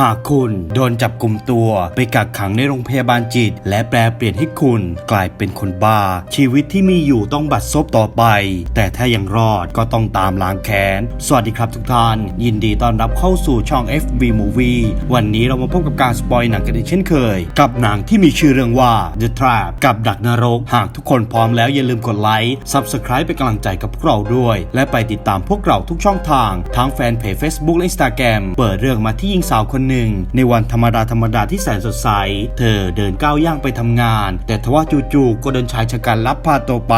หากคุณโดนจับกลุ่มตัวไปกักขังในโรงพยาบาลจิต และแปลเปลี่ยนให้คุณกลายเป็นคนบ้า ชีวิตที่มีอยู่ต้องบัดซบต่อไป แต่ถ้ายังรอดก็ต้องตามล้างแค้น สวัสดีครับทุกท่าน ยินดีต้อนรับเข้าสู่ช่อง FB Movie วันนี้เรามาพบกับการสปอยหนังกันอีกเช่นเคย กับหนังที่มีชื่อเรื่องว่า The Trap กับดักนรก หากทุกคนพร้อมแล้วอย่าลืมกดไลค์ Subscribe เป็นกำลังใจกับพวกเราด้วย และไปติดตามพวกเราทุกช่องทางทั้งแฟนเพจ Facebook และ Instagram เปิดเรื่องมาที่หญิงสาวคนหนึ่ง ในวันธรรมดาธรรมดาที่แสนสดใส เธอเดินก้าวย่างไปทำงาน แต่ทว่าจู่ๆก็โดนชายชะกันลับพาตัวไป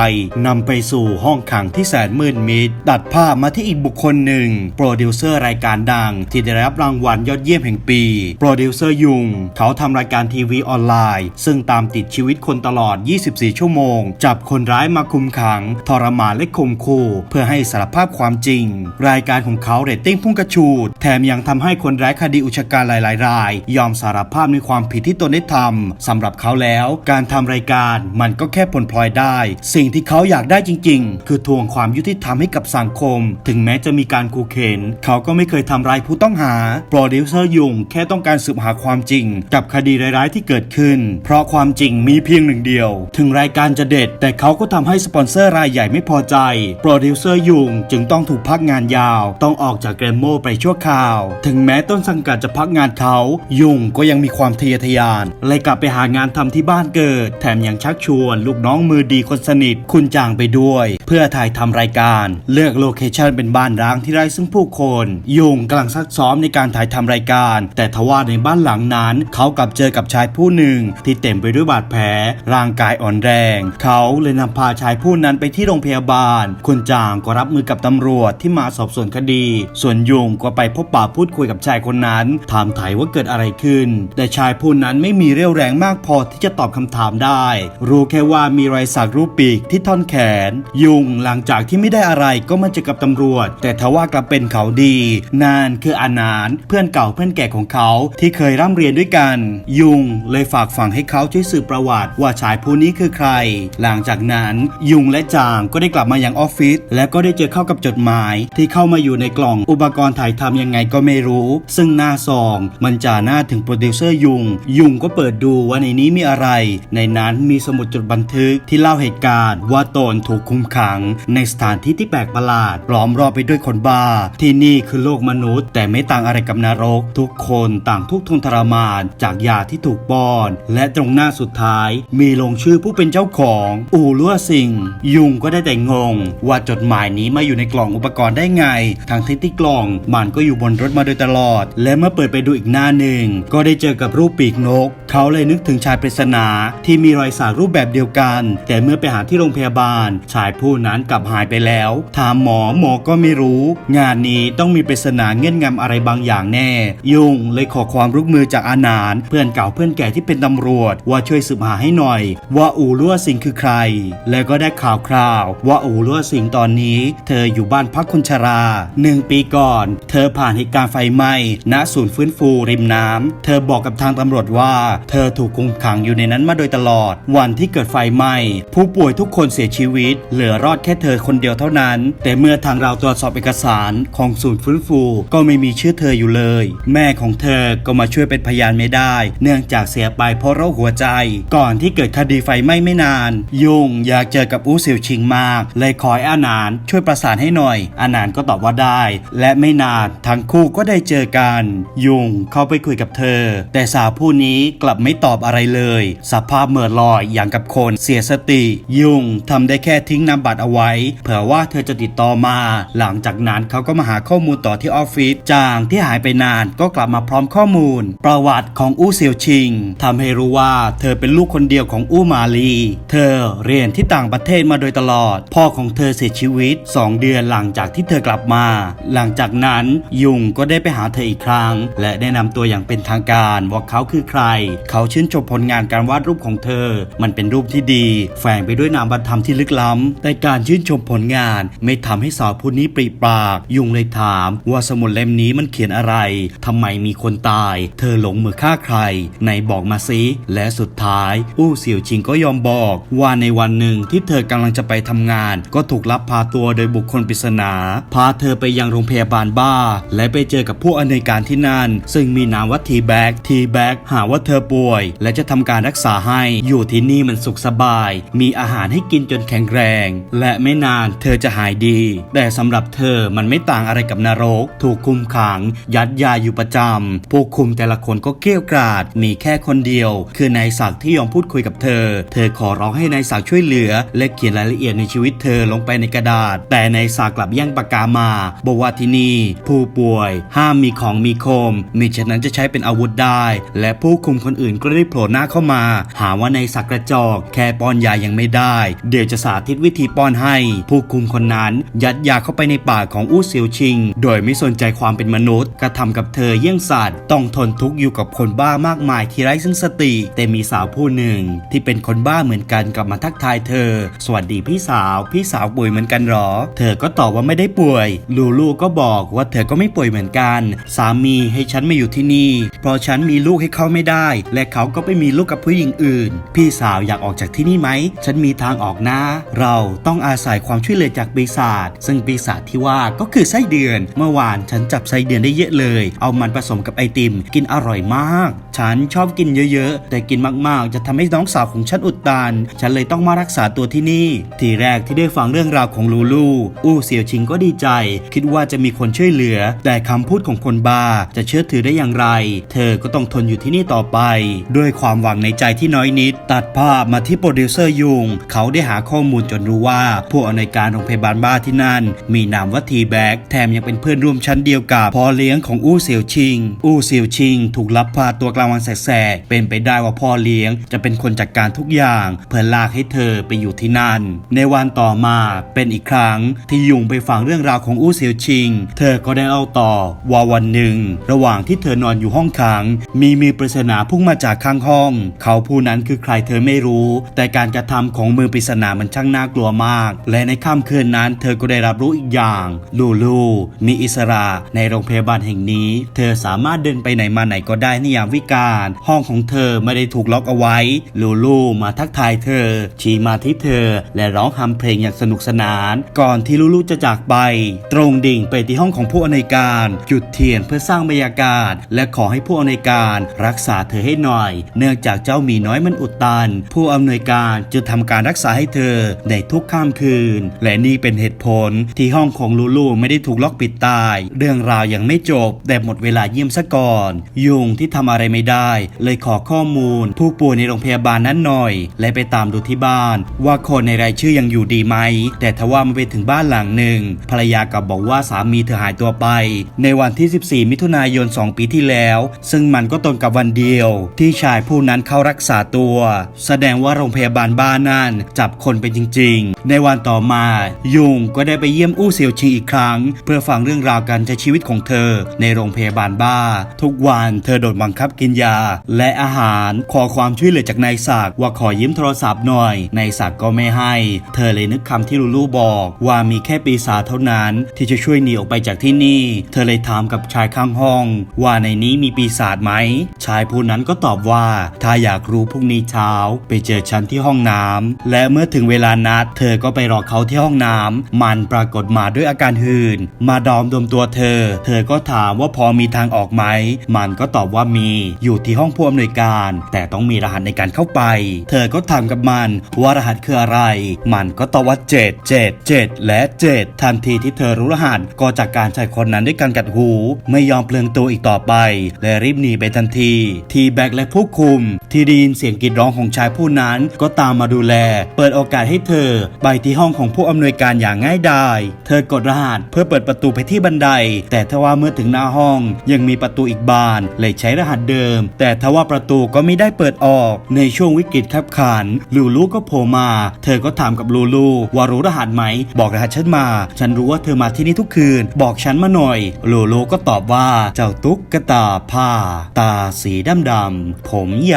นำไปสู่ห้องขังที่แสนมืดมิดตัดภาพมาที่อีกบุคคลหนึ่ง โปรดิวเซอร์รายการดัง ที่ได้รับรางวัลยอดเยี่ยมแห่งปี โปรดิวเซอร์ยุง เขาทำรายการทีวีออนไลน์ ซึ่งตามติดชีวิตคนตลอด 24 ชั่วโมง จับคนร้ายมาคุมขัง ทรมานและข่มขู่เพื่อให้สารภาพความจริง รายการของเขาเรตติ้งพุ่งกระชูด แถมยังทำให้คนร้ายคดีอุกชะการหลายๆ ราย ยอมสารภาพในความผิดที่ตนได้ทำสำหรับเขาแล้ว การทำรายการมันก็แค่ผลพลอยได้ สิ่งที่เขาอยากได้จริง ๆ คือทวงความยุติธรรมให้กับสังคม ถึงแม้จะมีการขู่เข็น เขาก็ไม่เคยทำร้ายผู้ต้องหาโปรดิวเซอร์ยุงแค่ต้องการสืบหาความจริง กับคดีร้ายๆที่เกิดขึ้น เพราะความจริงมีเพียงหนึ่งเดียว ถึงรายการจะเด็ด แต่เขาก็ทำให้สปอนเซอร์รายใหญ่ไม่พอใจโปรดิวเซอร์ยุงจึงต้องถูกพักงานยาว ต้องออกจากแกรมโมไปชั่วคราว ถึงแม้ต้นสังกัดจะพักงานเขา ยุงก็ยังมีความทะเยอทะยาน เลยกลับไปหางานทำที่บ้านเกิด แถมยังชักชวน ลูกน้องมือดีคนสนิท คุณจางไปด้วย เพื่อถ่ายทำรายการ เลือกโลเคชั่นเป็นบ้านร้างที่ไร้ซึ่งผู้คน ยุงกำลังซักซ้อมในการถ่ายทำรายการ แต่ทว่าในบ้านหลังนั้น เขากลับเจอกับชายผู้หนึ่ง ที่เต็มไปด้วยบาดแผล ร่างกายอ่อนแรง เขาเลยนำพาชายผู้นั้นไปที่โรงพยาบาล คุณจางก็รับมือกับตำรวจที่มาสอบสวนคดี ส่วนยุงก็ไปพบปะพูดคุยกับชายคนนั้นถามไถ่ว่าเกิดอะไรขึ้น แต่ชายผู้นั้นไม่มีเรี่ยวแรงมากพอที่จะตอบคำถามได้ รู้แค่ว่ามีรอยสักรูปปีกที่ท่อนแขน ยุงหลังจากที่ไม่ได้อะไรก็มาเจอกับตำรวจ แต่ทว่ากลับเป็นเขาดี นานคืออานาน เพื่อนเก่าเพื่อนแก่ของเขาที่เคยร่ำเรียนด้วยกัน ยุงเลยฝากฝังให้เขาช่วยสืบประวัติว่าชายผู้นี้คือใคร หลังจากนั้นยุงและจางก็ได้กลับมายังออฟฟิศและก็ได้เจอเข้ากับจดหมาย ที่เข้ามาอยู่ในกล่องอุปกรณ์ถ่ายทำยังไงก็ไม่รู้ ซึ่งหน้าซอง มันจ่าหน้าถึงโปรดิวเซอร์ยุง ยุงก็เปิดดูว่าในนี้มีอะไร ในนั้นมีสมุดจดบันทึกที่เล่าเหตุการณ์ว่าตนถูกคุมขัง ในสถานที่ที่แปลกประหลาดล้อมรอบไปด้วยคนบ้า ที่นี่คือโลกมนุษย์ แต่ไม่ต่างอะไรกับนรก ทุกคนต่างทุกข์ทนทรมาน จากยาที่ถูกป้อน และตรงหน้าสุดท้าย มีลงชื่อผู้เป็นเจ้าของ อูลั่วซิงยุงก็ได้แต่งง ว่าจดหมายนี้มาอยู่ในกล่องอุปกรณ์ได้ไงทั้งที่ที่กล่องมันก็อยู่บนรถมาโดยตลอด และเมื่อเปิดไปดูอีกหน้าหนึ่ง ก็ได้เจอกับรูปปีกนก เขาเลยนึกถึงชายปริศนาที่มีรอยสักรูปแบบเดียวกัน แต่เมื่อไปหาที่โรงพยาบาล ชายผู้นั้นกลับหายไปแล้ว ถามหมอหมอก็ไม่รู้ งานนี้ต้องมีปริศนาเงื่อนงำอะไรบางอย่างแน่ ยุงเลยขอความร่วมมือจากอาหนานเพื่อนเก่าเพื่อนแก่ที่เป็นตำรวจ ว่าช่วยสืบหาให้หน่อย ว่าอูลั่วสิงคือใคร แล้วก็ได้ข่าวคราว ว่าอูลั่วสิงตอนนี้ เธออยู่บ้านพักคนชราหนึ่งปีก่อน เธอผ่านเหตุการณ์ไฟไหม้ณศูนย์ฟื้นฟูริมน้ำเธอบอกกับทางตำรวจว่า เธอถูกคุมขังอยู่ในนั้นมาโดยตลอด วันที่เกิดไฟไหม้ผู้ป่วยทุกคนเสียชีวิต เหลือรอดแค่เธอคนเดียวเท่านั้น แต่เมื่อทางเราตรวจสอบเอกสารของศูนย์ฟื้นฟู ก็ไม่มีชื่อเธออยู่เลย แม่ของเธอก็มาช่วยเป็นพยานไม่ได้ เนื่องจากเสียไปเพราะโรคหัวใจ ก่อนที่เกิดคดีไฟไหม้ไม่นาน ยุงอยากเจอกับอู้เสี่ยวชิงมาก เลยขอให้อาหนานช่วยประสานให้หน่อยอาหนานก็ตอบว่าได้ และไม่นานทั้งคู่ก็ได้เจอกันยุงเข้าไปคุยกับเธอ แต่สาวผู้นี้กลับไม่ตอบอะไรเลย สภาพเหม่อลอยอย่างกับคนเสียสติ ยุงทำได้แค่ทิ้งนามบัตรเอาไว้ เผื่อว่าเธอจะติดต่อมา หลังจากนั้นเขาก็มาหาข้อมูลต่อที่ออฟฟิศจางที่หายไปนานก็กลับมาพร้อมข้อมูล ประวัติของอู้เซียวชิงทำให้รู้ว่าเธอเป็นลูกคนเดียวของอู้มาลี เธอเรียนที่ต่างประเทศมาโดยตลอด พ่อของเธอเสียชีวิต 2 เดือนหลังจากที่เธอกลับมา หลังจากนั้นยุงก็ได้ไปหาเธออีกครั้งและแนะนำตัวอย่างเป็นทางการว่าเขาคือใคร เขาชื่นชมผลงานการวาดรูปของเธอ มันเป็นรูปที่ดี แฝงไปด้วยนามบัตรธรรมที่ลึกล้ำแต่การชื่นชมผลงาน ไม่ทำให้สาวผู้นี้ปริปาก ยุงเลยถามว่าสมุดเล่มนี้มันเขียนอะไรทำไมมีคนตาย เธอหลงมือฆ่าใครไหนบอกมาสิและสุดท้าย อู้เสี่ยวชิงก็ยอมบอก ว่าในวันหนึ่งที่เธอกำลังจะไปทำงาน ก็ถูกลักพาตัวโดยบุคคลปริศนา พาเธอไปยังโรงพยาบาลบ้า และไปเจอกับผู้อำนวยการที่นั่นนซึ่งมีนามว่าทีแบ็กทีแบ็กหาว่าเธอป่วย และจะทำการรักษาให้อยู่ที่นี่มันสุขสบาย มีอาหารให้กินจนแข็งแรง และไม่นานเธอจะหายดี แต่สำหรับเธอมันไม่ต่างอะไรกับนรก ถูกคุมขัง ยัดยาอยู่ประจำผู้คุมแต่ละคนก็เกลี้ยวกราดมีแค่คนเดียว คือนายศักดิ์ที่ยอมพูดคุยกับเธอ เธอขอร้องให้นายศักดิ์ช่วยเหลือ และเขียนรายละเอียดในชีวิตเธอลงไปในกระดาษ แต่นายศักดิ์กลับแย่งปากกามาบอกว่าที่นี่ผู้ป่วย ห้ามมีของมีคมมิฉะนั้นจะใช้เป็นอาวุธได้ และผู้คุมคนอื่นก็ได้โผล่หน้าเข้ามา หาว่าในายศักกระจอก แค่ป้อนยายังไม่ได้ เดี๋ยวจะสาธิตวิธีป้อนให้ ผู้คุมคนนั้นยัดยาเข้าไปในปากของอู้เซียวชิง โดยไม่สนใจความเป็นมนุษย์กระทำกับเธอเยี่ยงสัตว์ ต้องทนทุกข์อยู่กับคนบ้ามากมายที่ไร้ซึ่งสติ แต่มีสาวผู้หนึ่ง ที่เป็นคนบ้าเหมือนกันกลับมาทักทายเธอ สวัสดีพี่สาว พี่สาวป่วยเหมือนกันหรอ เธอก็ตอบว่าไม่ได้ป่วย ลูลูก็บอกว่าเธอก็ไม่ป่วยเหมือนกัน สามีให้ฉันมาอยู่ที่นี่ เพราะฉันมีลูกให้เขาไม่ได้ และเขาก็ไปมีลูกกับผู้หญิงอื่น พี่สาวอยากออกจากที่นี่ไหม ฉันมีทางออกนะ เราต้องอาศัยความช่วยเหลือจากปีศาจซึ่งปีศาจที่ว่าก็คือไส้เดือน เมื่อวานฉันจับไส้เดือนได้เยอะเลย เอามันผสมกับไอติม กินอร่อยมาก ฉันชอบกินเยอะๆ แต่กินมากๆ จะทำให้น้องสาวของฉันอุดตัน ฉันเลยต้องมารักษาตัวที่นี่ ทีแรกที่ได้ฟังเรื่องราวของลูลูอู้เสี่ยวชิงก็ดีใจ คิดว่าจะมีคนช่วยเหลือ แต่คำพูดของคนบาจะเชื่อถือได้อย่างไร เธอก็ต้องทนอยู่ที่นี่ต่อไป ด้วยความหวังในใจที่น้อยนิด ตัดภาพมาที่โปรดิวเซอร์ยุง เขาได้หาข้อมูลจนรู้ว่า ผู้อำนวยการโรงพยาบาลบ้าที่นั่น มีนามว่าทีแบกแถมยังเป็นเพื่อนร่วมชั้นเดียวกับพ่อเลี้ยงของอู้เสี่ยวชิง อู้เสี่ยวชิง ถูกลับพาตัวกลางวันแสกเป็นไปได้ว่าพ่อเลี้ยง จะเป็นคนจัดการทุกอย่าง เพื่อลากให้เธอไปอยู่ที่นั่น ในวันต่อมาเป็นอีกครั้งที่ยุงไปฟังเรื่องราวของอู้เสี่ยวชิง เธอก็ได้เล่าต่อว่าวันหนึ่งระหว่างที่เธอนอนอยู่ห้องขัง มีมือปริศนาพุ่งมาจากข้างห้อง เขาผู้นั้นคือใครเธอไม่รู้ แต่การกระทำของมือปริศนามันช่างน่ากลัวมาก และในค่ำคืนนั้น เธอก็ได้รับรู้อีกอย่างลูลูมีอิสระในโรงพยาบาลแห่งนี้ เธอสามารถเดินไปไหนมาไหนก็ได้ในยามวิกาลห้องของเธอไม่ได้ถูกล็อกเอาไว้ลูลูมาทักทายเธอ ชี้มาที่เธอ และร้องฮัมเพลงอย่างสนุกสนาน ก่อนที่ลูลูจะจากไป ตรงดิ่งไปที่ห้องของผู้อำนวยการจุดเทียนเพื่อสร้างบรรยากาศและขอให้ผู้อำนวยการรักษาเธอให้หน่อย เนื่องจากเจ้ามีน้อยมันอุดตัน ผู้อำนวยการจะทำการรักษาให้เธอในทุกค่ำคืน และนี่เป็นเหตุผลที่ห้องของลูลูไม่ได้ถูกล็อกปิดตาย เรื่องราวยังไม่จบ แต่หมดเวลาเยี่ยมซะก่อน ยุงที่ทำอะไรไม่ได้ เลยขอข้อมูล ผู้ป่วยในโรงพยาบาลนั้นหน่อย และไปตามดูที่บ้าน ว่าคนในรายชื่อยังอยู่ดีไหม แต่ทว่ามันไปถึงบ้านหลังหนึ่งภรรยากลับบอกว่าสามีเธอหายตัวไป ในวันที่ 14 มิถุนายยน 2 ปีที่แล้ว ซึ่งมันก็ตรงกับวันเดียว ที่ชายผู้นั้นเข้ารักษาตัว แสดงว่าโรงพยาบาลบ้านนั่นจับคนไปจริง ๆ ในวันต่อมา ยุงก็ได้ไปเยี่ยมอู้เซียวชิงอีกครั้ง เพื่อฟังเรื่องราวการใช้ชีวิตของเธอ ในโรงพยาบาลบ้า ทุกวันเธอโดนบังคับกินยา และอาหารขอความช่วยเหลือจากนายศักว่าขอยืมโทรศัพท์หน่อยนายศักก็ไม่ให้ เธอเลยนึกคำที่ลูลูบอก ว่ามีแค่ปีศาจเท่านั้น ที่จะช่วยหนีออกไปจากที่นี่ เธอเลยถามกับชายข้างห้องว่าในนี้มีปีศาจไหม ชายผู้นั้นก็ตอบว่า ถ้าอยากรู้พรุ่งนี้เช้า ไปเจอฉันที่ห้องน้ำและเมื่อถึงเวลานัด เธอก็ไปรอเขาที่ห้องน้ำมันปรากฏมาด้วยอาการหื่น มาดอมดมตัวเธอ เธอก็ถามว่าพอมีทางออกไหม มันก็ตอบว่ามี อยู่ที่ห้องผู้อำนวยการ แต่ต้องมีรหัสในการเข้าไป เธอก็ถามกับมันว่ารหัสคืออะไร มันก็ตอบว่า7 7 7 และ 7 ทันทีที่เธอรู้รหัสก็จากการชายคนนั้นด้วยการกัดหู ไม่ยอมเปลืองตัวอีกต่อไป และรีบหนีไปทันที ทีแบกและผู้คุม ที่ได้ยินเสียงกรีดร้องของชายผู้นั้นก็ตามมาดูแล เปิดโอกาสให้เธอ ไปที่ห้องของผู้อำนวยการอย่างง่ายดาย เธอกดรหัสเพื่อเปิดประตูไปที่บันได แต่ทว่าเมื่อถึงหน้าห้อง ยังมีประตูอีกบานเลยใช้รหัสเดิม แต่ทว่าประตูก็ไม่ได้เปิดออก ในช่วงวิกฤตขับขันลูลูก็โผล่มา เธอก็ถามกับลูลูว่ารู้รหัสไหม บอกรหัสฉันมา ฉันรู้ว่าเธอมาที่นี่ทุกคืน บอกฉันมาหน่อยลูลูก็ตอบว่าจ้าตุ๊กตาผ้า ตาสีดำดำผมย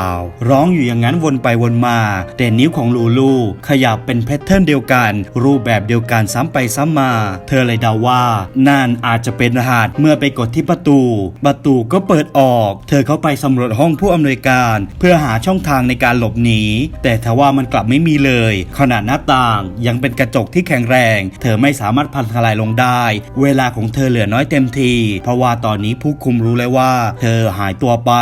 าวๆร้องอยู่อย่างนั้นวนไปวนมา แต่นิ้วของลูลู ขยับเป็นแพทเทิร์นเดียวกัน รูปแบบเดียวกันซ้ำไปซ้ำมา เธอเลยเดาว่า นั่นอาจจะเป็นรหัสเมื่อไปกดที่ประตู ประตูก็เปิดออก เธอเข้าไปสำรวจห้องผู้อำนวยการ เพื่อหาช่องทางในการหลบหนีแต่ทว่ามันกลับไม่มีเลย ขนาดหน้าต่างยังเป็นกระจกที่แข็งแรง เธอไม่สามารถพันทลายลงได้ เวลาของเธอเหลือน้อยเต็มทีเพราะว่าตอนนี้ผู้คุมรู้แล้วว่า เธอหายตัวไป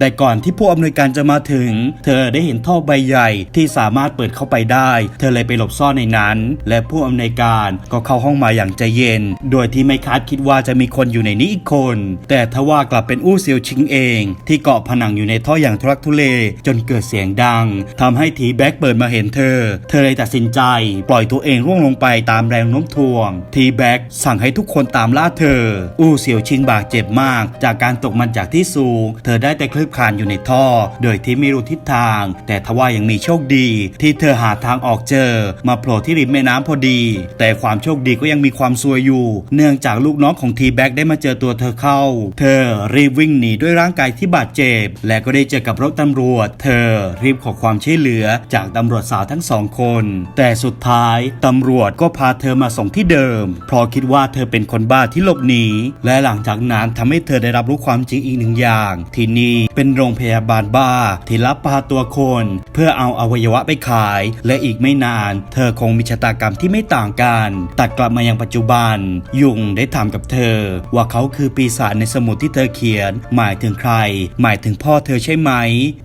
แต่ก่อนที่ผู้อำนวยการจะมาถึง เธอได้เห็นท่อใบใหญ่ที่สามารถเปิดเข้าไปได้ เธอเลยไปหลบซ่อนในนั้น และผู้อำนวยการก็เข้าห้องมาอย่างใจเย็น โดยที่ไม่คาดคิดว่าจะมีคนอยู่ในนี้อีกคน แต่ทว่ากลับเป็นอู้เซียวชิงเอง ที่เกาะผนังอยู่ในท่ออย่างทุรักทุเลจนเกิดเสียงดังทำให้ทีแบ็กเปิดมาเห็นเธอ เธอเลยตัดสินใจ ปล่อยตัวเองร่วงลงไปตามแรงโน้มถ่วง ทีแบ็กสั่งให้ทุกคนตามล่าเธอ อู้เซียวชิงบาดเจ็บมาก จากการตกมันจากที่สูง เธอได้แต่คลืบคลานอยู่ในท่อ โดยที่ไม่รู้ทิศทาง แต่ทว่ายังมีโชคดี ที่เธอหาทางออกเจอ มาโผล่ที่ริมแม่น้ำพอดี แต่ความโชคดีก็ยังมีความซวยอยู่ เนื่องจากลูกน้องของทีแบ็กได้มาเจอตัวเธอเข้า เธอรีบวิ่งหนีด้วยร่างกายที่บาดเจ็บ และก็ได้เจอกับรถตำรวจ เธอรีบขอความช่วยเหลือจากตำรวจสาวทั้งสองคน แต่สุดท้ายตำรวจก็พาเธอมาส่งที่เดิม เพราะคิดว่าเธอเป็นคนบ้าที่หลบหนี และหลังจากนั้นทำให้เธอได้รับรู้ความจริงอีกหนึ่งอย่าง ที่นี่เป็นโรงพยาบาลบ้าที่รับพาตัวคน เพื่อเอาอวัยวะไปขาย และอีกไม่นาน เธอคงมีชะตากรรมที่ไม่ต่างกัน ตัดกลับมายังปัจจุบัน ยุงได้ถามกับเธอ ว่าเขาคือปีศาจในสมุดที่เธอเขียน หมายถึงใคร หมายถึงพ่อเธอใช่ไหม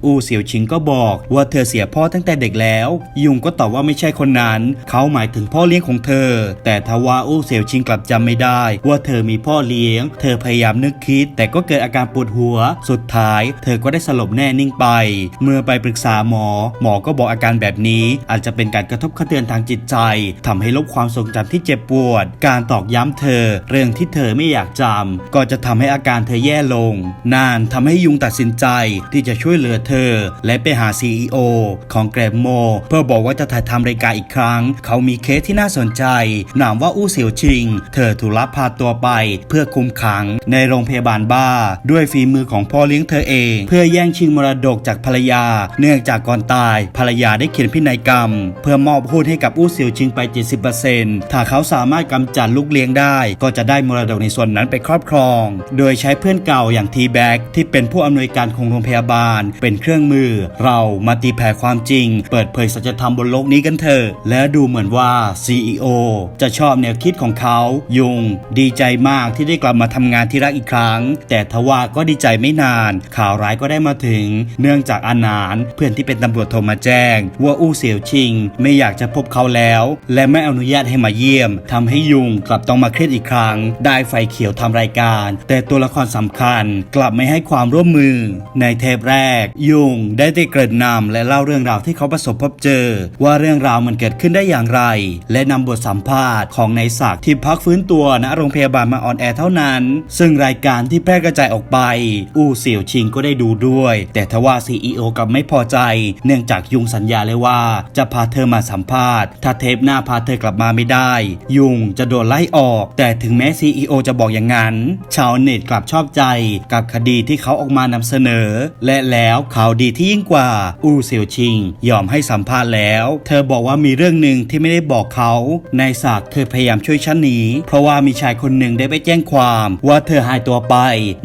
อูเสี่ยวชิงก็บอกว่าเธอเสียพ่อตั้งแต่เด็กแล้ว ยุงก็ตอบว่าไม่ใช่คนนั้น เขาหมายถึงพ่อเลี้ยงของเธอ แต่ทว่าอูเสี่ยวชิงกลับจำไม่ได้ ว่าเธอมีพ่อเลี้ยง เธอพยายามนึกคิด แต่ก็เกิดอาการปวดหัว สุดท้าย เธอก็ได้สลบแน่นิ่งไป เมื่อไปปรึกษาหมอ หมอก็บอกอาการแบบนี้อาจจะเป็นการกระทบกระเทือนทางจิตใจทำให้ลบความทรงจำที่เจ็บปวด การตอกย้ำเธอ เรื่องที่เธอไม่อยากจำก็จะทำให้อาการเธอแย่ลง นานทำให้ยุงตัดสินใจที่จะช่วยเหลือเธอ และไปหา CEO ของแกรมโม เพื่อบอกว่าจะถ่ายทำรายการอีกครั้ง เขามีเคสที่น่าสนใจ นามว่าอู้เสี่ยวชิง เธอถูกลักพาตัวไปเพื่อคุมขังในโรงพยาบาลบ้า ด้วยฝีมือของพ่อเลี้ยงเธอเอง เพื่อแย่งชิงมรดกจากภรรยา เนื่องจากก่อนตาย ภรรยาได้เขียนพินัยกรรม เพื่อมอบหุ้นให้กับอู้เสี่ยวชิงไป 70%ถ้าเขาสามารถกำจัดลูกเลี้ยงได้ ก็จะได้มรดกในส่วนนั้นไปครอบครอง โดยใช้เพื่อนเก่าอย่างทีแบ็กที่เป็นผู้อำนวยการของโรงพยาบาล เป็นเครื่องมือ เรามาตีแผ่ความจริง เปิดเผยสัจธรรมบนโลกนี้กันเถอะและดูเหมือนว่า CEO จะชอบแนวคิดของเขายุง ดีใจมากที่ได้กลับมาทำงานที่รักอีกครั้ง แต่ทว่าก็ดีใจไม่นาน ข่าวร้ายก็ได้มาถึง เนื่องจากอานานเพื่อนที่เป็นตำรวจโทรมาแจ้ง ว่าอู้เสี่ยวชิง ไม่อยากจะพบเขาแล้ว และไม่อนุญาตให้มาเยี่ยมทำให้ยุงกลับต้องมาเครียดอีกครั้ง ได้ไฟเขียวทำรายการ แต่ตัวละครสำคัญกลับไม่ให้ความร่วมมือ ในเทปแรก ยุงได้ได้เกริ่นนำและเล่าเรื่องราวที่เขาประสบพบเจอ ว่าเรื่องราวมันเกิดขึ้นได้อย่างไร และนำบทสัมภาษณ์ของนายศักดิ์ที่พักฟื้นตัวณโรงพยาบาลมาออนแอร์เท่านั้นซึ่งรายการที่แพร่กระจายออกไป อู้เสี่ยวชิงก็ได้ดูด้วย แต่ทว่า CEO กลับไม่พอใจ เนื่องจากยุงสัญญาเลยว่า จะพาเธอมาสัมภาษณ์ ถ้าเทปหน้าพาเธอกลับมาไม่ได้ ยุงจะโดนไล่ออก แต่ถึงแม้ CEO จะบอกอย่างนั้น ชาวเน็ตกลับชอบใจกับคดีที่เขาออกมานำเสนอ และแล้วข่าวดีที่ยิ่งกว่า อู้เสี่ยวชิง ยอมให้สัมภาษณ์แล้ว เธอบอกว่ามีเรื่องหนึ่งที่ไม่ได้บอกเขานายศักดิ์เคยพยายามช่วยฉันหนีเพราะว่ามีชายคนหนึ่งได้ไปแจ้งความว่าเธออหายตัวไป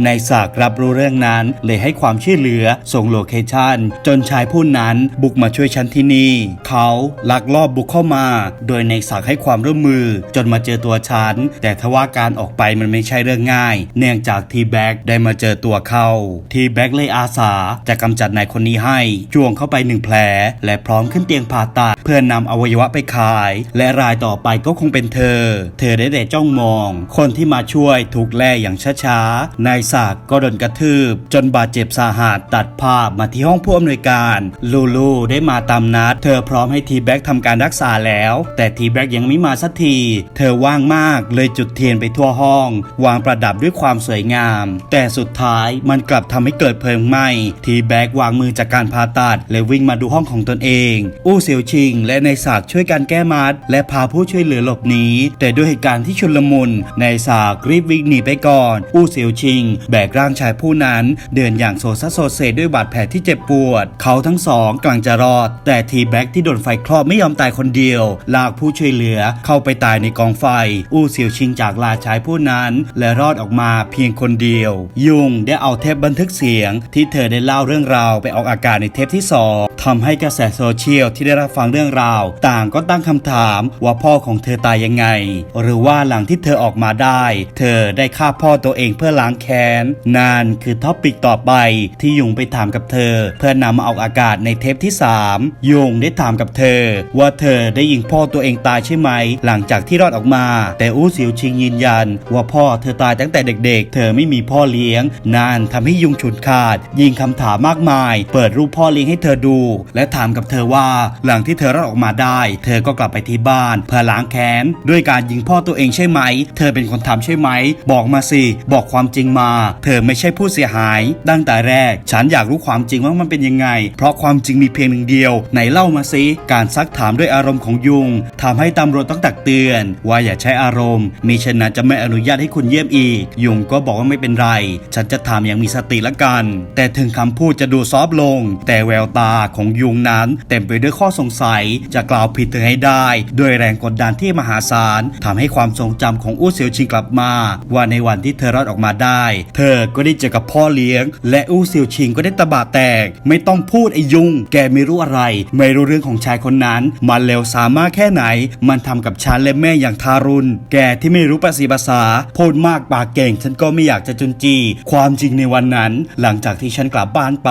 นายศักดิ์รับรู้เรื่องนั้นเลยให้ความช่วยเหลือส่งโลเคชั่นจนชายผู้นั้นบุกมาช่วยฉันที่นี่ เขาลักลอบบุกเข้ามา โดยนายศักดิ์ให้ความร่วมมือ จนมาเจอตัวฉัน แต่ทว่าการออกไปมันไม่ใช่เรื่องง่าย เนื่องจากทีแบ็กได้มาเจอตัวเขาทีแบ็กเลยอาสาจะกำจัดนายคนนี้ให้จ้วงเข้าไปหนึ่งแผลและพร้อมขึ้นเตียงผ่าตัดเพื่อนนำอวัยวะไปขาย และรายต่อไปก็คงเป็นเธอ เธอได้แต่จ้องมอง คนที่มาช่วยถูกแล่อย่างช้าๆนายศักก็โดนกระทืบ จนบาดเจ็บสาหัสตัดภาพมาที่ห้องผู้อำนวยการ ลูลูได้มาตามนัด เธอพร้อมให้ทีแบ็กทำการรักษาแล้ว แต่ทีแบ็กยังไม่มาสักที เธอว่างมากเลยจุดเทียนไปทั่วห้อง วางประดับด้วยความสวยงาม แต่สุดท้ายมันกลับทำให้เกิดเพลิงไหม้ทีแบ็กวางมือจากการผ่าตัดและวิ่งมาดูห้องของตนเอง อู้เซียวชิงและนายศักช่วยกันแก้มัดและพาผู้ช่วยเหลือหลบหนีแต่ด้วยเหตุการณ์ที่ชุลมุนนายศักรีบวิ่งหนีไปก่อน อู้เซียวชิง แบกร่างชายผู้นั้น เดินอย่างโซซัสโซเซด้วยบาดแผลที่เจ็บปวด เขาทั้งสองกำลังจะรอด แต่ทีแบ็กที่โดนไฟคลอกไม่ยอมตายคนเดียว ลากผู้ช่วยเหลือเข้าไปตายในกองไฟ อู้เซียวชิงจากลาชายผู้นั้น และรอดออกมาเพียงคนเดียว ยุงได้เอาเทปบันทึกเสียง ที่เธอได้เล่าเรื่องราวไปออกอากาศในเทปที่สอง ทำให้กระแสโซเชียลที่ได้รับฟังเรื่องราว ต่างก็ตั้งคำถามว่าพ่อของเธอตายยังไง หรือว่าหลังที่เธอออกมาได้ เธอได้ฆ่าพ่อตัวเองเพื่อล้างแค้นนั่นคือท็อปิกต่อไปที่ยุงไปถามกับเธอ เพื่อนำมาออกอากาศในเทปที่ 3 ยุงได้ถามกับเธอ ว่าเธอได้ยิงพ่อตัวเองตายใช่ไหม หลังจากที่รอดออกมา แต่อู้เสียวชิงยืนยัน ว่าพ่อเธอตายตั้งแต่เด็ก ๆ เธอไม่มีพ่อเลี้ยงนั่นทำให้ยุงฉุนขาด ยิงคำถามมากมาย เปิดรูปพ่อเลี้ยงให้เธอดูและถามกับเธอว่าหลังที่เธอรอดออกมาได้ เธอก็กลับไปที่บ้านเพื่อล้างแค้นด้วยการยิงพ่อตัวเองใช่ไหม เธอเป็นคนทำใช่ไหม บอกมาสิ บอกความจริงมา เธอไม่ใช่ผู้เสียหาย ตั้งแต่แรก ฉันอยากรู้ความจริงว่ามันเป็นยังไง เพราะความจริงมีเพียงหนึ่งเดียวไหนเล่ามาสิการซักถามด้วยอารมณ์ของยุงทำให้ตำรวจต้องตักเตือน ว่าอย่าใช้อารมณ์ มีฉะนั้นจะไม่อนุญาตให้คุณเยี่ยมอีก ยุงก็บอกว่าไม่เป็นไร ฉันจะถามอย่างมีสติละกัน แต่ถึงคำพูดจะดูซอฟลง แต่แววตาของยุงนั้น เต็มไปด้วยข้อสงสัยจะกล่าวผิดเธอให้ได้ ด้วยแรงกดดันที่มหาศาลทำให้ความทรงจำของอู้เซียวชิงกลับมา ว่าในวันที่เธอรอดออกมาได้ เธอก็ได้เจอกับพ่อเลี้ยง และอู้เซียวชิงก็ได้ตะบะแตก ไม่ต้องพูดไอ้ยุง แกไม่รู้อะไร ไม่รู้เรื่องของชายคนนั้น มันเลวสามารถแค่ไหน มันทำกับฉันและแม่อย่างทารุณ แกที่ไม่รู้ภาษีภาษา พูดมากปากเก่ง ฉันก็ไม่อยากจะจุนจี ความจริงในวันนั้น หลังจากที่ฉันกลับบ้านไป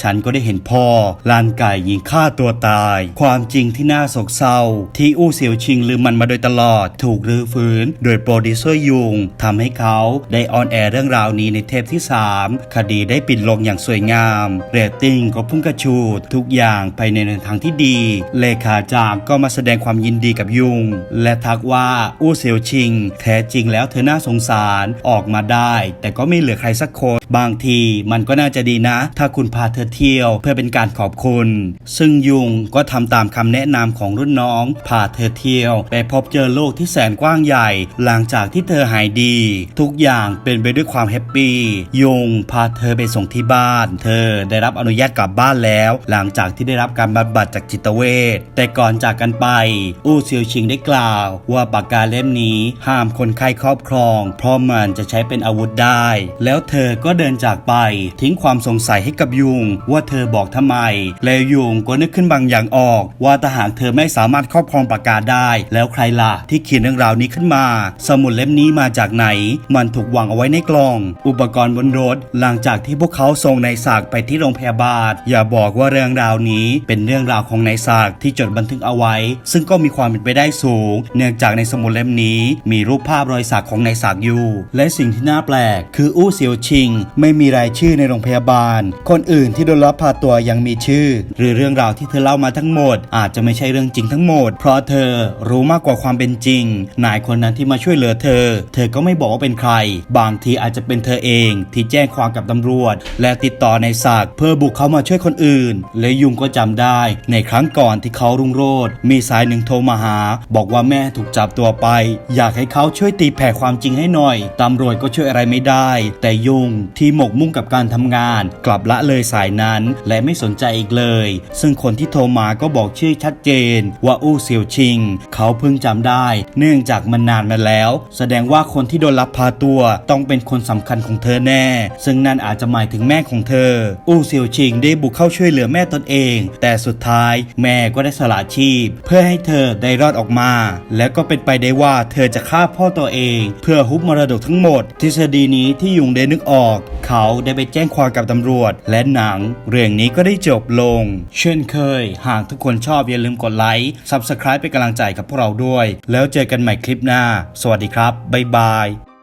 ฉันก็ได้เห็นพ่อลานไก่ยิงฆ่าตัวตาย ความจริงที่น่าโศกเศร้า ที่อู้เสี่ยวชิงลืมมันมาโดยตลอด ถูกรื้อฟื้น โดยโปรดิวเซอร์ยุงทำให้เขาได้ออนแอร์เรื่องราวนี้ในเทปที่ 3 คดีได้ปิดลงอย่างสวยงาม เรตติ้งก็พุ่งกระชูด ทุกอย่างไปในทางที่ดี เลขาจากก็มาแสดงความยินดีกับยุง และทักว่าอู้เซียวชิง แท้จริงแล้วเธอน่าสงสารออกมาได้ แต่ก็ไม่เหลือใครสักคน บางทีมันก็น่าจะดีนะ ถ้าคุณพาเธอเที่ยวเพื่อเป็นการขอบคุณ ซึ่งยุงก็ทำตามคำแนะนำของรุ่นน้องพาเธอเที่ยวไปพบเจอโลกที่แสนกว้างใหญ่ หลังจากที่เธอหายดี ทุกอย่างเป็นไปด้วยความแฮปปี้ยุงพาเธอไปส่งที่บ้าน เธอได้รับอนุญาตกลับบ้านแล้ว หลังจากที่ได้รับการบำบัดจากจิตเวชแต่ก่อนจากกันไป อู้เซียวชิงได้กล่าว ว่าปากกาเล่มนี้ห้ามคนไข้ครอบครอง เพราะมันจะใช้เป็นอาวุธได้ แล้วเธอก็เดินินจากไป ทิ้งความสงสัยให้กับยุง ว่าเธอบอกทำไม แล้วยุงก็นึกขึ้นบางอย่างออก ว่าถ้าหากเธอไม่สามารถครอบครองปากกาได้ แล้วใครล่ะที่เขียนเรื่องราวนี้ขึ้นมา สมุดเล่มนี้มาจากไหน มันถูกวางเอาไว้ในกล่อง อุปกรณ์บนรถ หลังจากที่พวกเขาส่งนายศักไปที่โรงพยาบาล อย่าบอกว่าเรื่องราวนี้ เป็นเรื่องราวของนายศักที่จดบันทึกเอาไว้ ซึ่งก็มีความเป็นไปได้สูง เนื่องจากในสมุดเล่มนี้ มีรูปภาพรอยสักของนายศักอยู่ และสิ่งที่น่าแปลก คืออู้เซียวชิงไม่มีรายชื่อในโรงพยาบาล คนอื่นที่โดนลักพาตัวยังมีชื่อ หรือเรื่องราวที่เธอเล่ามาทั้งหมด อาจจะไม่ใช่เรื่องจริงทั้งหมด เพราะเธอรู้มากกว่าความเป็นจริง นายคนนั้นที่มาช่วยเหลือเธอ เธอก็ไม่บอกว่าเป็นใคร บางทีอาจจะเป็นเธอเองที่แจ้งความกับตำรวจ และติดต่อในายศักเพื่อบุกเข้ามาช่วยคนอื่น และยุงก็จำได้ ในครั้งก่อนที่เขารุ่งโรจน์มีสายหนึ่งโทรมาหา บอกว่าแม่ถูกจับตัวไป อยากให้เขาช่วยตีแผ่ความจริงให้หน่อยตำรวจก็ช่วยอะไรไม่ได้ แต่ยุงที่หมกมุ่งกับการทำงาน กลับละเลยสายนั้น และไม่สนใจอีกเลย ซึ่งคนที่โทรมาก็บอกชื่อชัดเจน ว่าอู้เซียวชิง เขาเพิ่งจำได้ เนื่องจากมันนานมาแล้ว แสดงว่าคนที่โดนลักพาตัวต้องเป็นคนสำคัญของเธอแน่ ซึ่งนั่นอาจจะหมายถึงแม่ของเธอ อู้เซียวชิงได้บุกเข้าช่วยเหลือแม่ตนเอง แต่สุดท้ายแม่ก็ได้สละชีพ เพื่อให้เธอได้รอดออกมา แล้วก็เป็นไปได้ว่าเธอจะฆ่าพ่อตัวเอง เพื่อฮุบมรดกทั้งหมด ทฤษฎีนี้ที่ยุงได้นึกออกเขาได้ไปแจ้งความกับตำรวจ และหนัง เรื่องนี้ก็ได้จบลง เช่นเคย หากทุกคนชอบอย่าลืมกดไลค์ Subscribe เป็นกำลังใจกับพวกเราด้วย แล้วเจอกันใหม่คลิปหน้า สวัสดีครับ บ๊ายบาย